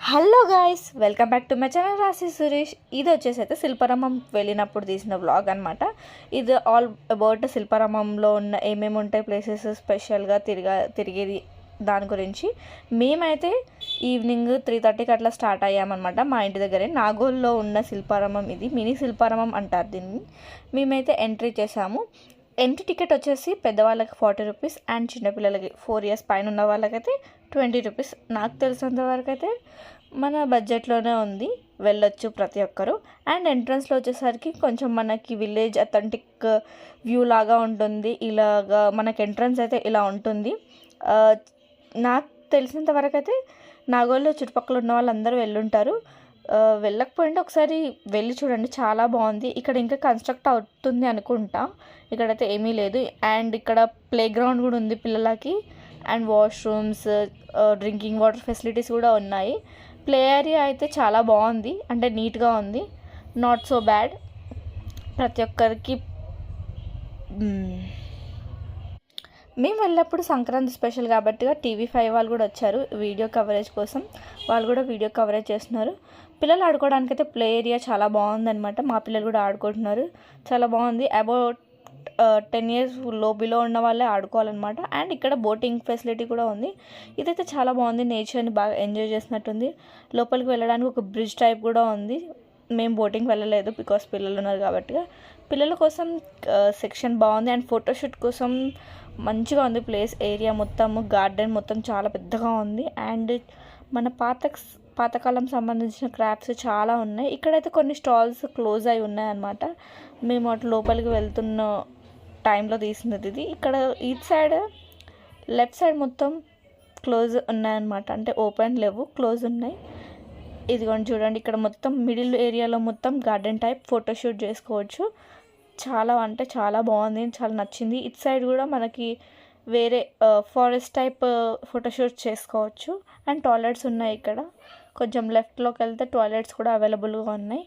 Hello guys welcome back to my channel Rashi Suresh ఇది వచ్చేసి అయితే శిల్పారామం వెళ్ళినప్పుడు తీసిన వ్లాగ్ అనమాట ఇది ఆల్ అబౌట్ శిల్పారామంలో ఉన్న ఏమేమి ఉంటాయి ప్లేసెస్ స్పెషల్గా తిరిగా తిరిగేది దాని గురించి. మేమైతే ఈవినింగ్ త్రీ థర్టీకి అట్లా స్టార్ట్ అయ్యామన్నమాట. మా ఇంటి దగ్గరే నాగోల్లో ఉన్న శిల్పారామం ఇది మినీ శిల్పారామం అంటారు దీన్ని. మేమైతే ఎంట్రీ చేసాము. ఎంట్రీ టికెట్ వచ్చేసి పెద్దవాళ్ళకి ఫార్టీ రూపీస్ అండ్ చిన్నపిల్లలకి ఫోర్ ఇయర్స్ పైన ఉన్న వాళ్ళకైతే ట్వంటీ రూపీస్. నాకు తెలిసినంత వరకు అయితే మన బడ్జెట్లోనే ఉంది వెళ్ళొచ్చు ప్రతి ఒక్కరు. అండ్ ఎంట్రన్స్లో వచ్చేసరికి కొంచెం మనకి విలేజ్ అథెంటిక్ వ్యూ లాగా ఉంటుంది ఇలాగా మనకి ఎంట్రన్స్ అయితే ఇలా ఉంటుంది. నాకు తెలిసినంత వరకు అయితే నాగోల్లో చుట్టుపక్కల ఉన్న వాళ్ళందరూ వెళ్ళుంటారు. వెళ్ళకపోయింటే ఒకసారి వెళ్ళి చూడండి చాలా బాగుంది. ఇక్కడ ఇంకా కన్స్ట్రక్ట్ అవుతుంది అనుకుంటా. ఇక్కడైతే ఏమీ లేదు. అండ్ ఇక్కడ ప్లే గ్రౌండ్ కూడా ఉంది పిల్లలకి. And washrooms drinking water facilities కూడా ఉన్నాయి. ప్లే ఏరియా అయితే చాలా బాగుంది. అంటే నీట్గా ఉంది. నాట్ సో బ్యాడ్ ప్రతి ఒక్కరికి మేము వెళ్ళినప్పుడు సంక్రాంతి స్పెషల్ కాబట్టి టీవీ ఫైవ్ వాళ్ళు కూడా వచ్చారు వీడియో కవరేజ్ కోసం. వాళ్ళు కూడా వీడియో కవరేజ్ చేస్తున్నారు. పిల్లలు ఆడుకోవడానికి అయితే ప్లే ఏరియా చాలా బాగుందనమాట మా పిల్లలు కూడా ఆడుకుంటున్నారు. చాలా బాగుంది. అబౌట్ టెన్ ఇయర్స్లో బిలో ఉన్న వాళ్ళే ఆడుకోవాలన్నమాట. అండ్ ఇక్కడ బోటింగ్ ఫెసిలిటీ కూడా ఉంది. ఇదైతే చాలా బాగుంది. నేచర్ని బాగా ఎంజాయ్ చేసినట్టుంది. లోపలికి వెళ్ళడానికి ఒక బ్రిడ్జ్ టైప్ కూడా ఉంది. మేము బోటింగ్ వెళ్ళలేదు బికాస్ పిల్లలు ఉన్నారు కాబట్టి పిల్లల కోసం సెక్షన్ బాగుంది. అండ్ ఫోటోషూట్ కోసం మంచిగా ఉంది ప్లేస్ ఏరియా మొత్తం గార్డెన్ మొత్తం చాలా పెద్దగా ఉంది. అండ్ మన పాత పాతకాలం సంబంధించిన క్రాఫ్ట్స్ చాలా ఉన్నాయి. ఇక్కడైతే కొన్ని స్టాల్స్ క్లోజ్ అయి ఉన్నాయి అనమాట మేము అటు లోపలికి వెళ్తున్న టైంలో తీసినది ఇది. ఇక్కడ ఈచ్ సైడ్ లెఫ్ట్ సైడ్ మొత్తం క్లోజ్ ఉన్నాయన్నమాట. అంటే ఓపెన్ లేవు క్లోజ్ ఉన్నాయి. ఇదిగోండి చూడండి ఇక్కడ మొత్తం మిడిల్ ఏరియాలో మొత్తం గార్డెన్ టైప్ ఫోటోషూట్ చేసుకోవచ్చు. చాలా అంటే చాలా బాగుంది చాలా నచ్చింది. ఇటు సైడ్ కూడా మనకి వేరే ఫారెస్ట్ టైప్ ఫోటోషూట్ చేసుకోవచ్చు. అండ్ టాయిలెట్స్ ఉన్నాయి ఇక్కడ. కొంచెం లెఫ్ట్లోకి వెళ్తే టాయిలెట్స్ కూడా అవైలబుల్గా ఉన్నాయి.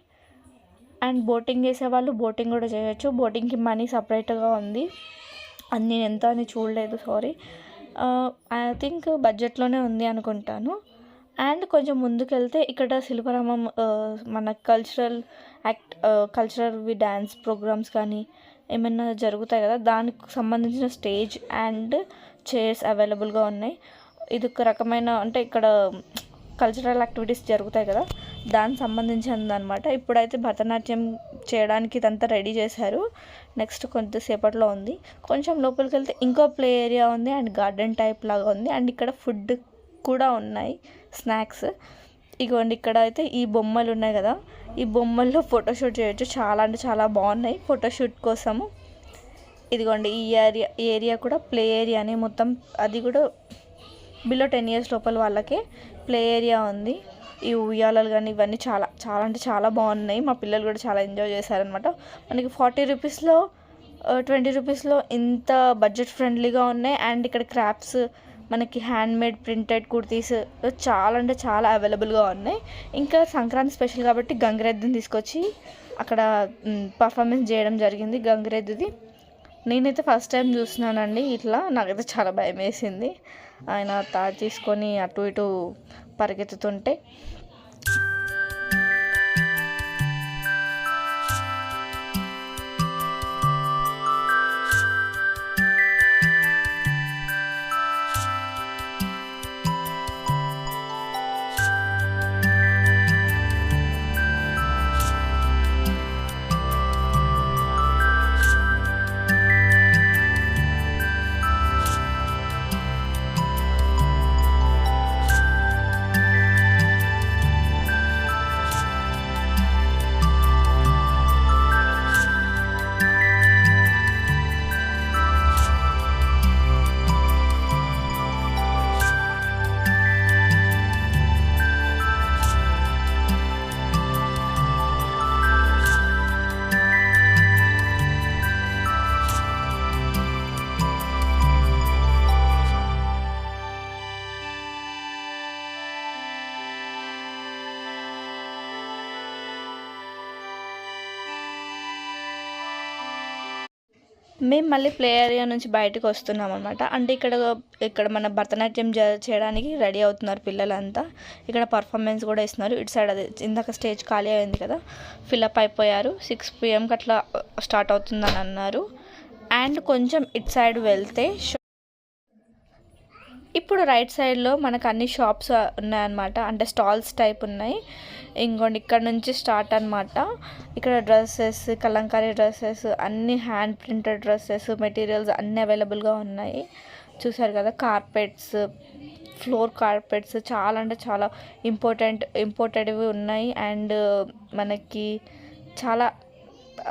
అండ్ బోటింగ్ చేసేవాళ్ళు బోటింగ్ కూడా చేయొచ్చు. బోటింగ్కి మనీ సపరేట్గా ఉంది. అది నేను ఎంత అని చూడలేదు సారీ ఐ థింక్ బడ్జెట్లోనే ఉంది అనుకుంటాను. అండ్ కొంచెం ముందుకెళ్తే ఇక్కడ శిల్పారామం మన cultural act cultural dance programmes కానీ ఏమైనా జరుగుతాయి కదా దానికి సంబంధించిన స్టేజ్ అండ్ చైర్స్ అవైలబుల్గా ఉన్నాయి. ఇది ఒక రకమైన అంటే ఇక్కడ కల్చరల్ యాక్టివిటీస్ జరుగుతాయి కదా దానికి సంబంధించింది అనమాట ఇప్పుడైతే భరతనాట్యం చేయడానికి ఇదంతా రెడీ చేశారు. నెక్స్ట్ కొంతసేపట్లో ఉంది. కొంచెం లోపలికి వెళ్తే ఇంకో ప్లే ఏరియా ఉంది అండ్ గార్డెన్ టైప్ లాగా ఉంది. అండ్ ఇక్కడ ఫుడ్ కూడా ఉన్నాయి స్నాక్స్. ఇగోండి ఇక్కడ అయితే ఈ బొమ్మలు ఉన్నాయి కదా. ఈ బొమ్మల్లో ఫోటోషూట్ చేయొచ్చు. చాలా అంటే చాలా బాగున్నాయి ఫోటోషూట్ కోసము. ఇదిగోండి ఈ ఏరియా ఈ ఏరియా కూడా ప్లే ఏరియానే మొత్తం. అది కూడా బిలో టెన్ ఇయర్స్ లోపల వాళ్ళకే ప్లే ఏరియా ఉంది. ఈ ఉయ్యాలలు కానీ ఇవన్నీ చాలా చాలా అంటే చాలా బాగున్నాయి. మా పిల్లలు కూడా చాలా ఎంజాయ్ చేశారనమాట మనకి ఫార్టీ రూపీస్లో ట్వంటీ రూపీస్లో ఇంత బడ్జెట్ ఫ్రెండ్లీగా ఉన్నాయి. అండ్ ఇక్కడ క్రాప్స్ మనకి హ్యాండ్మేడ్ ప్రింటెడ్ కుర్తీస్ చాలా అంటే చాలా అవైలబుల్గా ఉన్నాయి. ఇంకా సంక్రాంతి స్పెషల్ కాబట్టి గంగిరెద్దుని తీసుకొచ్చి అక్కడ పర్ఫార్మెన్స్ చేయడం జరిగింది గంగిరెద్దుది. నేనైతే ఫస్ట్ టైం చూస్తున్నానండి ఇట్లా. నాకైతే చాలా భయం వేసింది ఆయన తాడు తీసుకొని అటు ఇటు పరిగెత్తుతుంటే మేము మళ్ళీ ప్లే ఏరియా నుంచి బయటకు వస్తున్నాం అనమాట అంటే ఇక్కడ ఇక్కడ మన భరతనాట్యం జ- చేయడానికి రెడీ అవుతున్నారు పిల్లలంతా. ఇక్కడ పర్ఫార్మెన్స్ కూడా ఇస్తున్నారు. ఇటు సైడ్ అది ఇందాక స్టేజ్ ఖాళీ అయింది కదా ఫిల్అప్ అయిపోయారు. సిక్స్ పిఎంకి అట్లా స్టార్ట్ అవుతుందని అన్నారు. అండ్ కొంచెం ఇటు సైడ్ వెళ్తే ఇప్పుడు రైట్ సైడ్లో మనకు అన్ని షాప్స్ ఉన్నాయన్నమాట. అంటే స్టాల్స్ టైప్ ఉన్నాయి. ఇంకోండి ఇక్కడ నుంచి స్టార్ట్ అనమాట ఇక్కడ డ్రెస్సెస్ కలంకారీ డ్రెస్సెస్ అన్ని హ్యాండ్ ప్రింటెడ్ డ్రెస్సెస్ మెటీరియల్స్ అన్నీ అవైలబుల్గా ఉన్నాయి. చూసారు కదా కార్పెట్స్ ఫ్లోర్ కార్పెట్స్ చాలా అంటే చాలా ఇంపార్టెంట్ ఇంపార్టెంట్వి ఉన్నాయి. అండ్ మనకి చాలా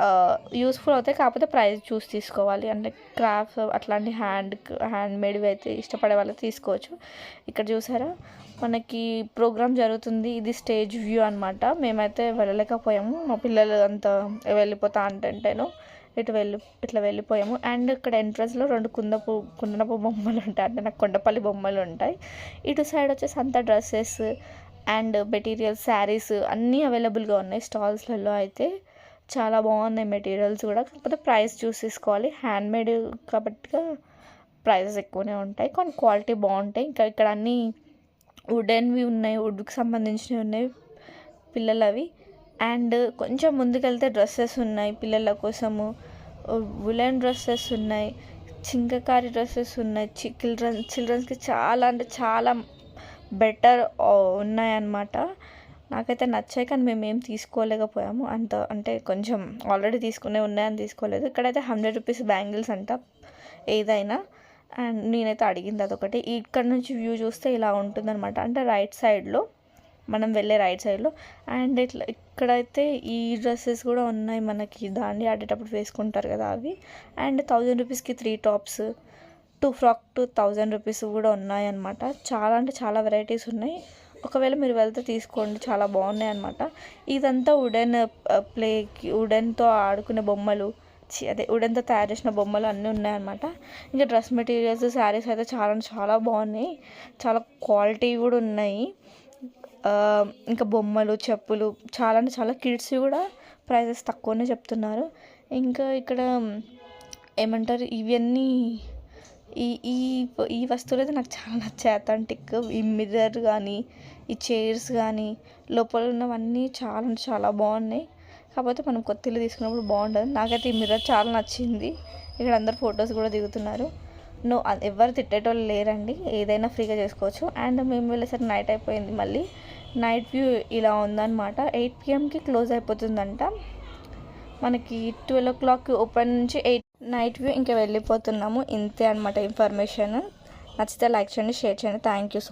Uh, యూస్ఫుల్ అవుతాయి కాకపోతే ప్రైస్ చూసి తీసుకోవాలి. అంటే క్రాఫ్ట్స్ అట్లాంటి హ్యాండ్ హ్యాండ్ మేడ్వి అయితే ఇష్టపడే వాళ్ళు తీసుకోవచ్చు. ఇక్కడ చూసారా? మనకి ప్రోగ్రామ్ జరుగుతుంది. ఇది స్టేజ్ వ్యూ అనమాట మేమైతే వెళ్ళలేకపోయాము. మా పిల్లలు అంతా వెళ్ళిపోతా అంటేను ఇటు వెళ్ళి ఇట్లా వెళ్ళిపోయాము. అండ్ ఇక్కడ ఎంట్రన్స్లో రెండు కుందపు కుందనపు బొమ్మలు ఉంటాయి అంటే నాకు కొండపల్లి బొమ్మలు ఉంటాయి. ఇటు సైడ్ వచ్చేసి అంతా డ్రెస్సెస్ అండ్ మెటీరియల్ శారీస్ అన్నీ అవైలబుల్గా ఉన్నాయి స్టాల్స్లలో అయితే. చాలా బాగున్నాయి మెటీరియల్స్ కూడా. కాకపోతే ప్రైస్ చూసేసుకోవాలి తీసుకోవాలి హ్యాండ్మేడ్ కాబట్టి ప్రైజెస్ ఎక్కువనే ఉంటాయి. కానీ క్వాలిటీ బాగుంటాయి. ఇంకా ఇక్కడ అన్నీ వుడెన్వి ఉన్నాయి. వుడ్కి సంబంధించినవి ఉన్నాయి పిల్లలవి. అండ్ కొంచెం ముందుకెళ్తే డ్రెస్సెస్ ఉన్నాయి పిల్లల కోసము. ఉలెన్ డ్రెస్సెస్ ఉన్నాయి. చింకకారి డ్రెస్సెస్ ఉన్నాయి. చిల్డ్రన్ చిల్డ్రన్స్కి చాలా అంటే చాలా బెటర్ ఉన్నాయన్నమాట. నాకైతే నచ్చాయి కానీ మేము ఏం తీసుకోలేకపోయాము. అంత అంటే కొంచెం ఆల్రెడీ తీసుకునే ఉన్నాయని తీసుకోలేదు. ఇక్కడైతే హండ్రెడ్ రూపీస్ బ్యాంగిల్స్ అంట ఏదైనా. అండ్ నేనైతే అడిగింది అదొకటి. ఇక్కడ నుంచి వ్యూ చూస్తే ఇలా ఉంటుందన్నమాట. అంటే రైట్ సైడ్లో మనం వెళ్ళే రైట్ సైడ్లో అండ్ ఇట్లా ఇక్కడైతే ఈ డ్రెస్సెస్ కూడా ఉన్నాయి మనకి. దాన్ని ఆడేటప్పుడు వేసుకుంటారు కదా అవి. అండ్ థౌజండ్ రూపీస్కి three tops two frock two thousand rupees కూడా ఉన్నాయన్నమాట. చాలా అంటే చాలా వెరైటీస్ ఉన్నాయి. ఒకవేళ మీరు వెళ్తే తీసుకోండి చాలా బాగున్నాయి అనమాట ఇదంతా వుడెన్ ప్లేకి వుడెన్తో ఆడుకునే బొమ్మలు. అదే వుడెన్తో తయారు చేసిన బొమ్మలు అన్నీ ఉన్నాయన్నమాట. ఇంకా డ్రెస్ మెటీరియల్స్ శారీస్ అయితే చాలా అంటే చాలా బాగున్నాయి. చాలా క్వాలిటీ కూడా ఉన్నాయి. ఇంకా బొమ్మలు చెప్పులు చాలా అంటే చాలా కిడ్స్ కూడా ప్రైజెస్ తక్కువనే చెప్తున్నారు. ఇంకా ఇక్కడ ఏమంటారు ఇవన్నీ ఈ ఈ ఈ వస్తువులు అయితే నాకు చాలా నచ్చాయి. అథెంటిక్ ఈ మిర్రర్ కానీ ఈ చైర్స్ కానీ లోపల ఉన్నవన్నీ చాలా అంటే చాలా బాగున్నాయి. కాకపోతే మనం కొత్త ఇల్లు తీసుకున్నప్పుడు బాగుండదు. నాకైతే ఈ మిర్రర్ చాలా నచ్చింది. ఇక్కడ అందరు ఫొటోస్ కూడా దిగుతున్నారు. నో ఎవరు తిట్టేటోళ్ళు లేరండి. ఏదైనా ఫ్రీగా చేసుకోవచ్చు. అండ్ మేము వెళ్ళేసరికి నైట్ అయిపోయింది మళ్ళీ. నైట్ వ్యూ ఇలా ఉందన్నమాట. ఎయిట్ పిఎంకి క్లోజ్ అయిపోతుందంట. మనకి ట్వెల్వ్ ఓ క్లాక్ ఓపెన్ నుంచి ఎయిట్ నైట్ వ్యూ ఇంకా వెళ్ళిపోతున్నాము. ఇంతే అనమాట ఇన్ఫర్మేషన్. నచ్చితే లైక్ చేయండి షేర్ చేయండి. Thank you so